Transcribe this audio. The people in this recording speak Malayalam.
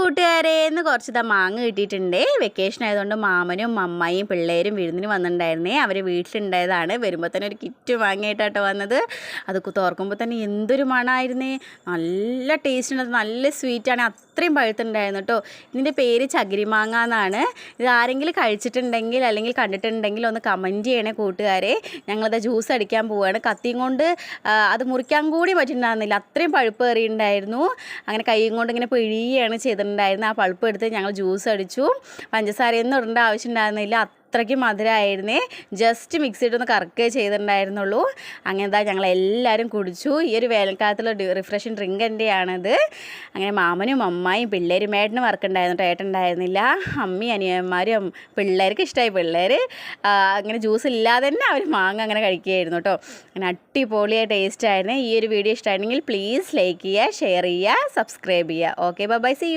കൂട്ടുകാരെ എന്ന് കുറച്ച് ഇതാ മാങ്ങ കിട്ടിയിട്ടുണ്ട്. വെക്കേഷൻ ആയതുകൊണ്ട് മാമനും അമ്മായിയും പിള്ളേരും വിരുന്നിന് വന്നിട്ടുണ്ടായിരുന്നേ. അവർ വീട്ടിലുണ്ടായതാണ്. വരുമ്പോൾ തന്നെ ഒരു കിറ്റ് വാങ്ങിയിട്ടാട്ടോ വന്നത്. അത് തുറക്കുമ്പോൾ തന്നെ എന്തൊരു മണമായിരുന്നേ നല്ല ടേസ്റ്റ് ഉണ്ട് നല്ല സ്വീറ്റാണ് അത്രയും പഴുത്തുണ്ടായിരുന്നു കേട്ടോ ഇതിന്റെ പേര് ചകിരിമാങ്ങ എന്നാണ്. ഇത് ആരെങ്കിലും കഴിച്ചിട്ടുണ്ടെങ്കിൽ അല്ലെങ്കിൽ കണ്ടിട്ടുണ്ടെങ്കിൽ ഒന്ന് കമന്റ് ചെയ്യണേ കൂട്ടുകാരെ. ഞങ്ങളത് ജ്യൂസ് അടിക്കാൻ പോവുകയാണ് കത്തിയും കൊണ്ട് അത് മുറിക്കാൻ കൂടി പറ്റിയിട്ടുണ്ടായിരുന്നില്ല. അത്രയും പഴുപ്പ് കയറിയിട്ടുണ്ടായിരുന്നു. അങ്ങനെ കൈയും കൊണ്ട് ഇങ്ങനെ പിഴിയാണ് ചെയ്തിട്ടുണ്ടായിരുന്നത്. ആ പഴുപ്പ് എടുത്ത് ഞങ്ങൾ ജ്യൂസ് അടിച്ചു. പഞ്ചസാരയൊന്നും ഇടേണ്ട ആവശ്യം ഉണ്ടായിരുന്നില്ല. അത്രയ്ക്ക് മധുരമായിരുന്നേ ജസ്റ്റ് മിക്സ് ചെയ്തൊന്ന് കറക്കുകയെ ചെയ്തിട്ടുണ്ടായിരുന്നുള്ളൂ. അങ്ങനെ എന്താ ഞങ്ങൾ എല്ലാവരും കുടിച്ചു. ഈ ഒരു വേനൽക്കാലത്തുള്ള റിഫ്രഷിങ് ഡ്രിങ്ക് എന്റെയാണത് അങ്ങനെ മാമനും അമ്മായും പിള്ളേരും ഏട്ടനും വർക്കുണ്ടായിരുന്നു ഏട്ടുണ്ടായിരുന്നില്ല അമ്മി അനിയന്മാരും പിള്ളേർക്ക് ഇഷ്ടമായി പിള്ളേർ അങ്ങനെ ജ്യൂസ് ഇല്ലാതെ തന്നെ അവർ മാങ്ങ അങ്ങനെ കഴിക്കുകയായിരുന്നു കേട്ടോ അങ്ങനെ അടിപൊളിയായ ടേസ്റ്റ് ആയിരുന്നു. ഈ ഒരു വീഡിയോ ഇഷ്ടമായിരുന്നെങ്കിൽ പ്ലീസ് ലൈക്ക് ചെയ്യുക ഷെയർ ചെയ്യുക സബ്സ്ക്രൈബ് ചെയ്യുക. Okay bye see